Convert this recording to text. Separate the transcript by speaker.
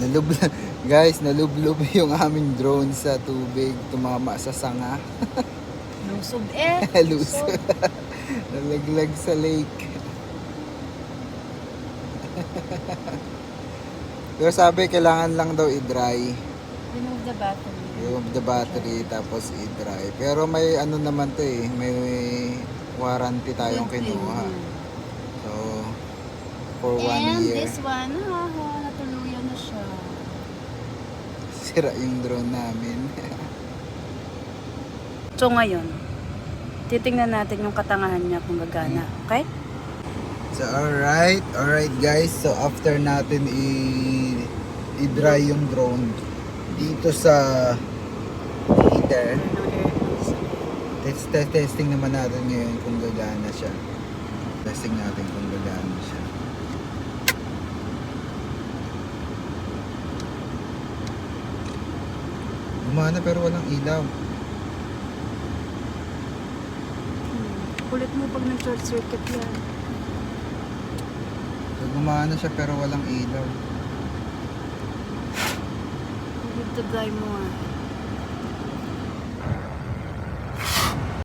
Speaker 1: Nalub guys, nalublob yung aming drone sa tubig, tumama sa sanga.
Speaker 2: Lusob eh.
Speaker 1: Luso. Nalaglag sa lake. Pero sabi, kailangan lang daw i-dry.
Speaker 2: Remove the battery.
Speaker 1: Remove the battery, tapos i-dry. Pero may ano naman to eh, may warranty tayong kinuha. So, for one
Speaker 2: And
Speaker 1: year,
Speaker 2: this one, haha.
Speaker 1: Sira yung drone namin.
Speaker 2: So ngayon, titingnan natin yung katangahan niya kung gagana. Okay?
Speaker 1: So, alright. Alright, guys. So, after natin i- i-dry yung drone dito sa heater, test, test, testing naman natin ngayon kung gagana siya. Testing natin kung gagana siya. Gumana pero walang ilaw.
Speaker 2: Hmm. Kulit mo pag nag-short circuit yan.
Speaker 1: So, gumana siya pero walang ilaw.
Speaker 2: Need to mo ah.